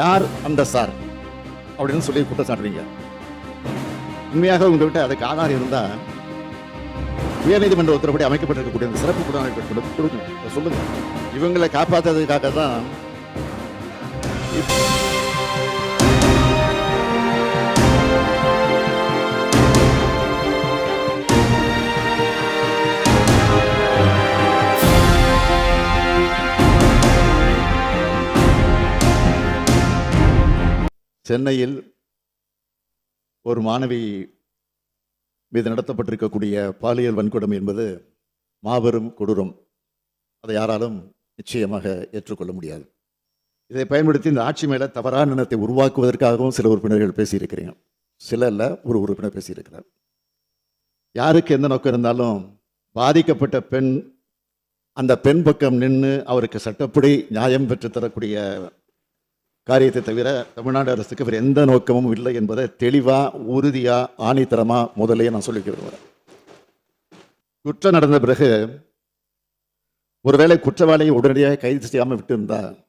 யார் அந்த சார்? அப்படின்னு சொல்லி குற்றம் சாட்டுறீங்க. உண்மையாக உங்கள்கிட்ட அதுக்கு ஆதாரம் இருந்தா உயர்நீதிமன்ற உத்தரப்படி அமைக்கப்பட்டிருக்கக்கூடிய அந்த சிறப்பு புலனாய்வு கொடுங்க. சொல்லுங்க. இவங்களை காப்பாற்றுறதுக்காக தான் சென்னையில் ஒரு மாணவி மீது நடத்தப்பட்டிருக்கக்கூடிய பாலியல் வன்கொடுமை என்பது மாபெரும் கொடூரம். அதை யாராலும் நிச்சயமாக ஏற்றுக்கொள்ள முடியாது. இதை பயன்படுத்தி இந்த ஆட்சி மேலே தவறான எண்ணத்தை உருவாக்குவதற்காகவும் சில உறுப்பினர்கள் பேசியிருக்கிறீங்க சில இல்ல ஒரு உறுப்பினர் பேசியிருக்கிறார். யாருக்கு எந்த நோக்கம் இருந்தாலும் பாதிக்கப்பட்ட பெண் அந்த பெண் பக்கம் நின்று அவருக்கு சட்டப்படி நியாயம் பெற்றுத்தரக்கூடிய காரியத்தை தவிர தமிழ்நாடு அரசுக்கு வேறு எந்த நோக்கமும் இல்லை என்பதை தெளிவாக உறுதியாக ஆணித்தரமா முதலே நான் சொல்லிக்க விரும்புகிறேன் குற்றம் நடந்த பிறகு ஒருவேளை குற்றவாளியை உடனடியாக கைது செய்யாமல் விட்டிருந்தால்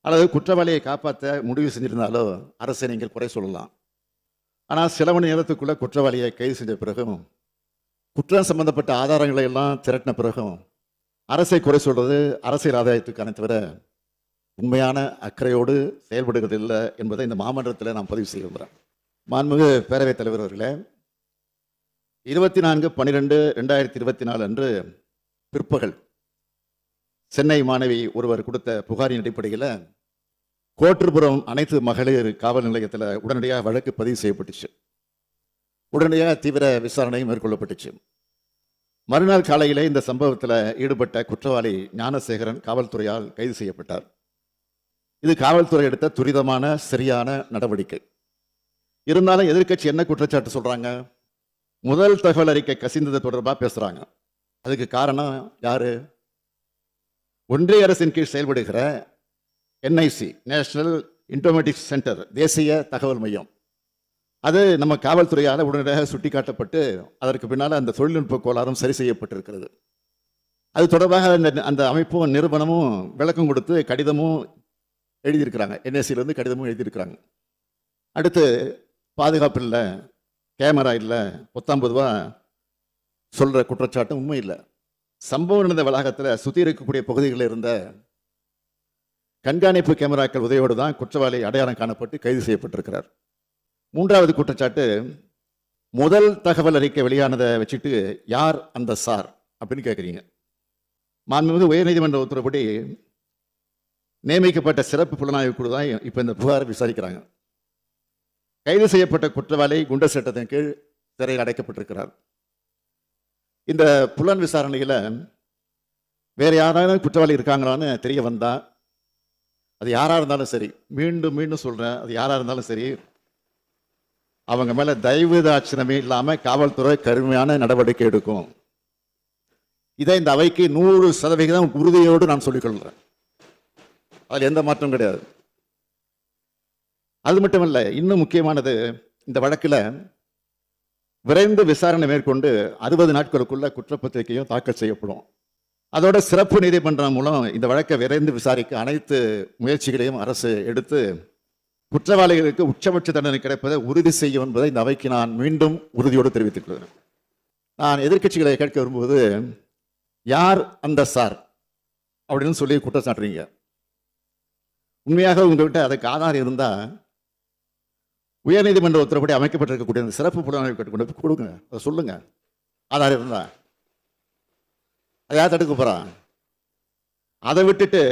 அல்லது குற்றவாளியை காப்பாற்ற முடிவு செஞ்சிருந்தாலோ அரசை நீங்கள் குறை சொல்லலாம். ஆனால் சில மணி நேரத்துக்குள்ளே குற்றவாளியை கைது செஞ்ச பிறகும் குற்றம் சம்பந்தப்பட்ட ஆதாரங்களை எல்லாம் திரட்டின பிறகும் அரசை குறை சொல்கிறது அரசியல் ஆதாயத்துக்கான தவிர உண்மையான அக்கறையோடு செயல்படுவதில்லை என்பதை இந்த மாமன்றத்தில் நான் பதிவு செய்ய விரும்புகிறேன் மாண்புமிகு பேரவைத் தலைவர் அவர்களே இருபத்தி நான்கு பன்னிரெண்டு ரெண்டாயிரத்தி இருபத்தி நாலு அன்று பிற்பகல் சென்னை மாணவி ஒருவர் கொடுத்த புகாரின் அடிப்படையில் கோட்டுப்புறம் அனைத்து மகளிர் காவல் நிலையத்தில் உடனடியாக வழக்கு பதிவு செய்யப்பட்டுச்சு. உடனடியாக தீவிர விசாரணை மேற்கொள்ளப்பட்டுச்சு. மறுநாள் காலையிலே இந்த சம்பவத்தில் ஈடுபட்ட குற்றவாளி ஞானசேகரன் காவல்துறையால் கைது செய்யப்பட்டார். இது காவல்துறை எடுத்த துரிதமான சரியான நடவடிக்கை. இருந்தாலும் எதிர்க்கட்சி என்ன குற்றச்சாட்டு சொல்றாங்க? முதல் தகவல் அறிக்கை கசிந்தது தொடர்பாக பேசுறாங்க. அதுக்கு காரணம் யாரு? ஒன்றிய அரசின் கீழ் செயல்படுகிற என்ஐசி நேஷனல் இன்டோமேட்டிக் சென்டர் தேசிய தகவல் மையம். அது நம்ம காவல்துறையால் உடனடியாக சுட்டிக்காட்டப்பட்டு அதற்கு பின்னால் அந்த தொழில்நுட்ப கோளாறும் சரி செய்யப்பட்டிருக்கிறது. அது தொடர்பாக அந்த அந்த அமைப்பும் நிறுவனமும் விளக்கம் கொடுத்து கடிதமும் எழுதியிருக்கிறாங்க. என்எஸ்சிலேருந்து கடிதமும் எழுதியிருக்கிறாங்க. அடுத்து பாதுகாப்பு இல்லை கேமரா இல்லை பத்தாம்பதுவா சொல்கிற குற்றச்சாட்டும் உண்மை இல்லை. சம்பவம் நடந்த வளாகத்தில் சுற்றி இருக்கக்கூடிய பகுதிகளில் இருந்த கண்காணிப்பு கேமராக்கள் உதவியோடு தான் குற்றவாளி அடையாளம் காணப்பட்டு கைது செய்யப்பட்டிருக்கிறார். மூன்றாவது குற்றச்சாட்டு முதல் தகவல் அறிக்கை வெளியானதை வச்சுட்டு யார் அந்த சார் அப்படின்னு கேட்குறீங்க மாண்புமிகு உயர்நீதிமன்ற உத்தரவுப்படி நியமிக்கப்பட்ட சிறப்பு புலனாய்வு குழு தான் இப்போ இந்த புகாரை விசாரிக்கிறாங்க. கைது செய்யப்பட்ட குற்றவாளி குண்டர் சட்டத்தின் கீழ் சிறையில் அடைக்கப்பட்டிருக்கிறார். இந்த புலன் விசாரணையில் வேறு யாராவது குற்றவாளி இருக்காங்களான்னு தெரிய வந்தால் அது யாராக இருந்தாலும் சரி மீண்டும் மீண்டும் சொல்கிறேன் அது யாராக இருந்தாலும் சரி அவங்க மேலே தயவு இல்லாமல் காவல்துறை கருமையான நடவடிக்கை எடுக்கும். இதை இந்த அவைக்கு நூறு சதவிகிதம் உறுதியோடு நான் சொல்லிக்கொள்கிறேன் அதில் எந்த மாற்றம் கிடையாது. அது மட்டும் இல்லை இன்னும் முக்கியமானது இந்த வழக்கில் விரைந்து விசாரணை மேற்கொண்டு அறுபது நாட்களுக்குள்ள குற்றப்பத்திரிகையும் தாக்கல் செய்யப்படும். அதோட சிறப்பு நீதிமன்றம் மூலம் இந்த வழக்கை விரைந்து விசாரிக்க அனைத்து முயற்சிகளையும் அரசு எடுத்து குற்றவாளிகளுக்கு உச்சபட்ச தண்டனை கிடைப்பதை உறுதி செய்யும் என்பதை இந்த அவைக்கு நான் மீண்டும் உறுதியோடு தெரிவித்துக் கொள்கிறேன். நான் எதிர்க்கட்சிகளை கேட்க வரும்போது யார் அந்த சார்? அப்படின்னு சொல்லி குற்றம் சாட்டுறீங்க உண்மையாக உங்கள்கிட்ட அதுக்கு ஆதாரம் இருந்தால் உயர்நீதிமன்ற உத்தரப்படி அமைக்கப்பட்டிருக்கக்கூடிய அந்த சிறப்பு புலனாய்வு கட்டு கொண்டு போய் கொடுங்க. அதை சொல்லுங்க. ஆதாரம் இருந்தா. அதை யார் தடுக்க போகிறான் அதை விட்டுட்டு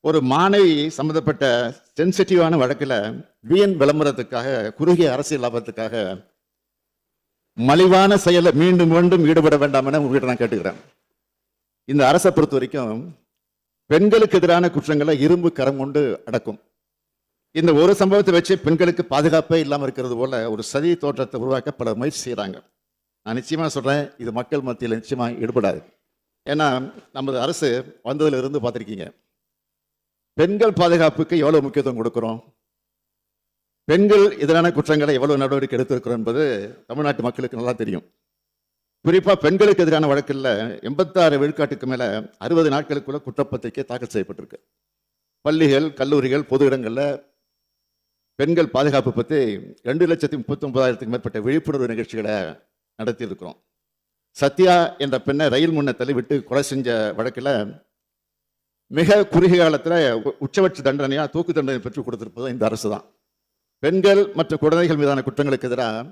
ஒரு மாணவி சம்பந்தப்பட்ட சென்சிட்டிவான வழக்கில் வீண் விளம்பரத்துக்காக குறுகிய அரசியல் லாபத்துக்காக மலிவான செயலை மீண்டும் மீண்டும் ஈடுபட வேண்டாம் என உங்ககிட்ட நான் கேட்டுக்கிறேன். இந்த அரசை பொறுத்த வரைக்கும் பெண்களுக்கு எதிரான குற்றங்களை இரும்பு கரம் கொண்டு அடக்கும். இந்த ஒரு சம்பவத்தை வச்சு பெண்களுக்கு பாதுகாப்பே இல்லாமல் இருக்கிறது போல ஒரு சதி தோற்றத்தை உருவாக்க பல முயற்சி செய்கிறாங்க நான் நிச்சயமாக சொல்கிறேன் இது மக்கள் மத்தியில் நிச்சயமாக ஈடுபடாது. ஏன்னா நமது அரசு வந்ததிலிருந்து பார்த்துருக்கீங்க. பெண்கள் பாதுகாப்புக்கு எவ்வளோ முக்கியத்துவம் கொடுக்குறோம்? பெண்கள் எதிரான குற்றங்களை எவ்வளவு நடவடிக்கை எடுத்திருக்கிறோம் என்பது தமிழ்நாட்டு மக்களுக்கு நல்லா தெரியும். குறிப்பாக பெண்களுக்கு எதிரான வழக்கில் எண்பத்தாறு விழுக்காட்டுக்கு மேலே அறுபது நாட்களுக்குள்ள குற்றப்பத்திரிக்கை தாக்கல் செய்யப்பட்டிருக்கு. பள்ளிகள் கல்லூரிகள் பொது இடங்களில் பெண்கள் பாதுகாப்பு பற்றி ரெண்டு லட்சத்தி முப்பத்தொன்பதாயிரத்துக்கு மேற்பட்ட விழிப்புணர்வு நிகழ்ச்சிகளை நடத்தியிருக்கிறோம். சத்யா என்ற பெண்ணை ரயில் முன்ன தள்ளிவிட்டு கொலை செஞ்ச வழக்கில் மிக குறுகிய காலத்தில் உச்சபட்ச தண்டனையாக தூக்கு தண்டனை பெற்றுக் கொடுத்திருப்பது இந்த அரசு தான் பெண்கள் மற்றும் குழந்தைகள் மீதான குற்றங்களுக்கு எதிராக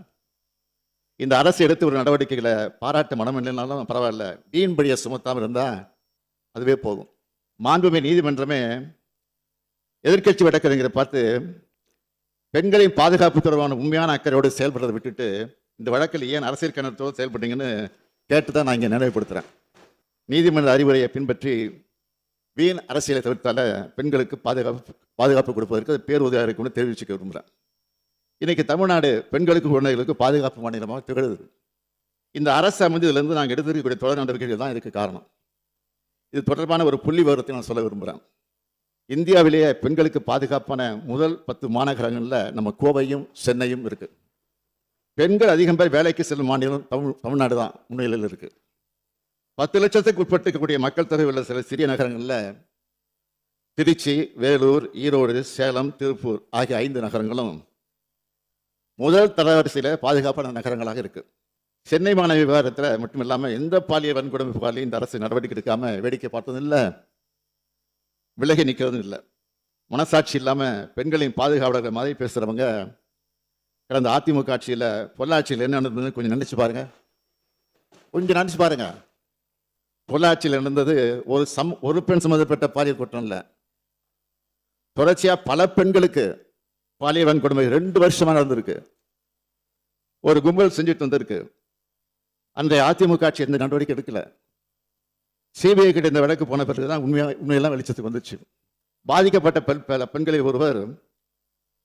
இந்த அரசு எடுத்து ஒரு நடவடிக்கைகளை பாராட்ட மனம் இல்லைனாலும் பரவாயில்ல. வீண்படியை சுமத்தாமல் இருந்தால் அதுவே போதும். மாண்புமை நீதிமன்றமே எதிர்க்கட்சி வழக்கறிஞரை பார்த்து பெண்களின் பாதுகாப்பு தொடர்பான உண்மையான அக்கறையோடு செயல்படுறதை விட்டுட்டு இந்த வழக்கில் ஏன் அரசியல் கணத்தோடு செயல்பட்டீங்கன்னு கேட்டு தான் நான் இங்கே நினைவுபடுத்துகிறேன் நீதிமன்ற அறிவுரையை பின்பற்றி வீண் அரசியலை தவிர்த்தால பெண்களுக்கு பாதுகாப்பு பாதுகாப்பு கொடுப்பதற்கு அது பேருதவியாக இருக்கும்னு தெரிவிச்சுக்க விரும்புகிறேன் இன்றைக்கி தமிழ்நாடு பெண்களுக்கு குழந்தைகளுக்கு பாதுகாப்பு மாநிலமாக திகழுது. இந்த அரசு அமைந்ததுலேருந்து நாங்கள் எடுத்திருக்கக்கூடிய தொடர் நடவடிக்கைகள் தான் இதுக்கு காரணம். இது தொடர்பான ஒரு புள்ளி விவரத்தை நான் சொல்ல விரும்புகிறேன் இந்தியாவிலேயே பெண்களுக்கு பாதுகாப்பான முதல் பத்து மாநகரங்களில் நம்ம கோவையும் சென்னையும் இருக்குது பெண்கள் அதிகம் பேர் வேலைக்கு செல்லும் மாநிலம் தமிழ் தமிழ்நாடு தான் முன்னிலையில் இருக்குது பத்து லட்சத்துக்கு உட்பட்டிருக்கக்கூடிய மக்கள் தொகை உள்ள சில சிறிய நகரங்களில் திருச்சி வேலூர் ஈரோடு சேலம் திருப்பூர் ஆகிய ஐந்து நகரங்களும் முதல் தரவரிசையில் பாதுகாப்பான நகரங்களாக இருக்குது சென்னை மாணவி விவகாரத்தில் மட்டும் இல்லாமல் எந்த பாலிய வன்கொடுமை புகாரிலையும் இந்த அரசு நடவடிக்கை எடுக்காமல் வேடிக்கை பார்த்ததும் இல்லை. விலகி நிற்கிறதும் இல்லை. மனசாட்சி இல்லாமல் பெண்களின் பாதுகாவலர்கள் மாதிரி பேசுகிறவங்க கடந்த அதிமுக ஆட்சியில் பொள்ளாச்சியில் என்ன நடந்ததுன்னு கொஞ்சம் நினச்சி பாருங்கள் கொஞ்சம் நினச்சி பாருங்கள் பொள்ளாச்சியில் நடந்தது ஒரு சம் ஒரு பெண் சம்மந்தப்பட்ட பாலியல் குற்றம் இல்லை. தொடர்ச்சியாக பல பெண்களுக்கு பாலியவன் கொடுமை ரெண்டு வருஷமா நடந்திருக்கு. ஒரு கும்பல் செஞ்சுட்டு வந்திருக்கு. அன்றைய அதிமுக ஆட்சி எந்த நடவடிக்கை எடுக்கல. சிபிஐ கிட்ட இந்த விளக்கு போன பிறகு தான் உண்மையா உண்மையெல்லாம் வெளிச்சத்துக்கு வந்துச்சு. பாதிக்கப்பட்ட பெண் பல பெண்களில் ஒருவர்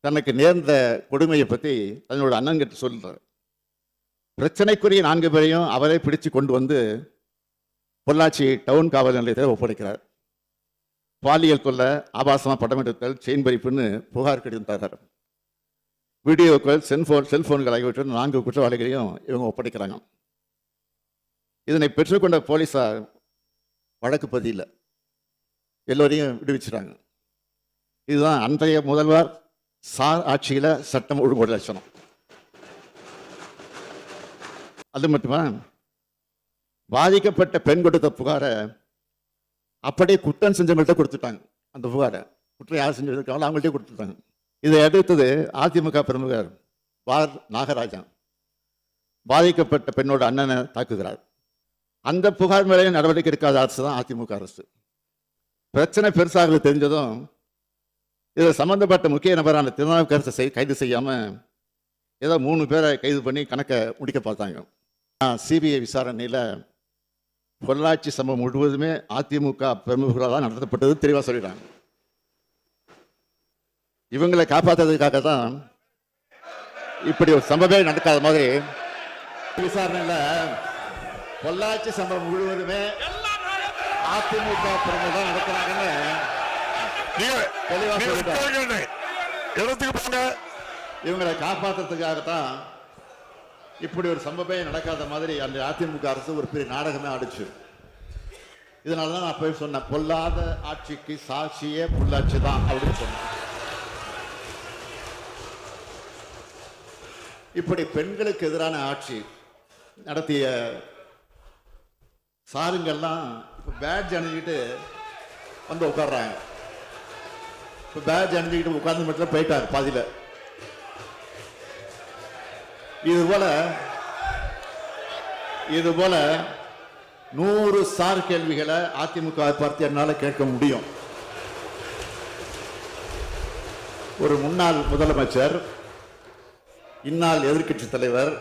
தனக்கு நேர்ந்த கொடுமையை பற்றி தன்னோட அண்ணன்கிட்ட சொல்கிறார் பிரச்சனைக்குரிய நான்கு பேரையும் அவரே பிடிச்சு கொண்டு வந்து பொள்ளாச்சி டவுன் காவல் நிலையத்தில் ஒப்படைக்கிறார். பாலியல் கொள்ள ஆபாசமாக படம் எடுத்தல் செயின் பறிப்புன்னு புகார் கடிதம் தர்றார் வீடியோக்கள் செல்ஃபோன் செல்ஃபோன்கள் ஆகியவற்றில் நான்கு குற்றவாளிகளையும் இவங்க ஒப்படைக்கிறாங்க. இதனை பெற்றுக்கொண்ட போலீஸார் வழக்கு பதியில் எல்லோரையும் விடுவிச்சிட்டாங்க. இதுதான் அன்றைய முதல்வர் சார் ஆட்சியில் சட்டம் ஒழுங்குமுறை லட்சணம். அது மட்டுமா? பாதிக்கப்பட்ட பெண் கொடுத்த புகாரை அப்படியே குற்றம் செஞ்சவங்கள்ட்ட கொடுத்துட்டாங்க. அந்த புகாரை. குற்றம் யார் செஞ்சிருக்காங்களோ அவங்கள்ட்டே கொடுத்துட்டாங்க. இதை அடுத்தது அதிமுக பிரமுகர் வார் நாகராஜன். பாதிக்கப்பட்ட பெண்ணோட அண்ணனை தாக்குகிறார். அந்த புகார் மேலே நடவடிக்கை எடுக்காத அரசு தான் அதிமுக அரசு. பிரச்சனை பெருசாக தெரிஞ்சதும் இதில் சம்பந்தப்பட்ட முக்கிய நபரான திருநாவுக்கரசை செய் கைது செய்யாமல் ஏதோ மூணு பேரை கைது பண்ணி கணக்கை முடிக்க பார்த்தாங்க. சிபிஐ விசாரணையில் பொள்ளாச்சி சம்பவம் முழுவதுமே அதிமுக பிரமுகர்களால் தான் நடத்தப்பட்டது தெளிவாக சொல்லிடுறாங்க இவங்களை காப்பாற்றுறதுக்காக தான் இப்படி ஒரு சம்பவமே நடக்காத மாதிரி விசாரணையில் பொள்ளாச்சி சம்பவம் முழுவதுமே அதிமுக பிரமுகர் தான் நடத்துறாங்கன்னு நீங்க தெளிவா நீங்க சொல்லிட்டாரு. உட்காருங்க. இப்படி ஒரு சம்பவமே நடக்காத மாதிரி அந்த அதிமுக அரசு ஒரு பெரிய நாடகமே ஆடிச்சு. இதனால தான் நான் போய் சொன்னேன் பொல்லாத ஆட்சிக்கு சாட்சியே பொள்ளாட்சி தான் அப்படின்னு சொன்னேன். இப்படி பெண்களுக்கு எதிரான ஆட்சி நடத்திய சாருங்கெல்லாம் இப்போ பேட்ஜ் அணிஞ்சிக்கிட்டு வந்து உட்காடுறாங்க இப்போ பேட்ஜ் அணிஞ்சிக்கிட்டு உட்கார்ந்து மட்டும் போயிட்டார் பாதியில். இது போல இது போல நூறு சார் கேள்விகளை அதிமுக பார்த்து என்னால் கேட்க முடியும். ஒரு முன்னாள் முதலமைச்சர் இந்நாள் எதிர்க்கட்சி தலைவர்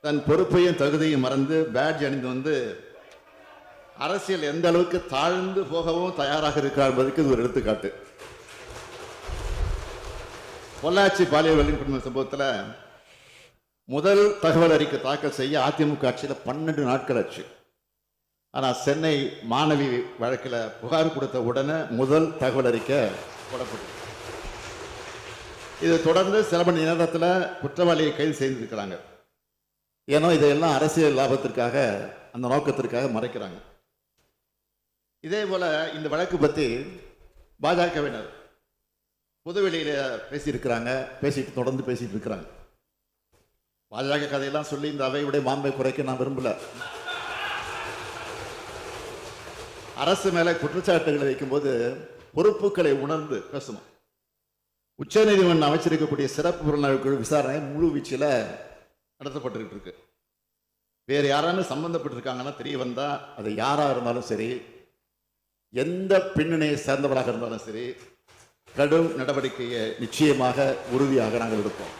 தன் பொறுப்பையும் தகுதியும் மறந்து பேட்ஜ் அணிந்து வந்து அரசியல் எந்த அளவுக்கு தாழ்ந்து போகவும் தயாராக இருக்கிறார் என்பதற்கு இது ஒரு எடுத்துக்காட்டு. பொள்ளாச்சி பாலியல் வலிமை சம்பவத்தில் முதல் தகவல் அறிக்கை தாக்கல் செய்ய அதிமுக ஆட்சியில் பன்னெண்டு நாட்கள் ஆச்சு. ஆனால் சென்னை மாணவி வழக்கில் புகார் கொடுத்த உடனே முதல் தகவல் அறிக்கை போடப்பட்டது. இது தொடர்ந்து சில மணி நேரத்தில் குற்றவாளியை கைது செய்திருக்கிறாங்க. ஏன்னா இதையெல்லாம் அரசியல் லாபத்திற்காக அந்த நோக்கத்திற்காக மறைக்கிறாங்க. இதே போல் இந்த வழக்கு பற்றி பாஜகவினர் பொதுவெளியில பேசியிருக்கிறாங்க பேசிட்டு தொடர்ந்து பேசிட்டு இருக்கிறாங்க. பாஜக கதையெல்லாம் சொல்லி இந்த அவையுடைய மாண்பை குறைக்க நான் விரும்பல. அரசு மேலே குற்றச்சாட்டுகளை வைக்கும்போது பொறுப்புகளை உணர்ந்து பேசணும். உச்சநீதிமன்றம் அமைச்சிருக்கக்கூடிய சிறப்பு புலனாய்வு குழு விசாரணை முழு வீச்சில் நடத்தப்பட்டுக்கிட்டு இருக்கு. வேறு யாரானு சம்பந்தப்பட்டிருக்காங்கன்னா தெரிய வந்தால் அது யாராக இருந்தாலும் சரி எந்த பின்னணியை சேர்ந்தவராக இருந்தாலும் சரி கடும் நடவடிக்கையை நிச்சயமாக உறுதியாக நாங்கள் எடுப்போம்.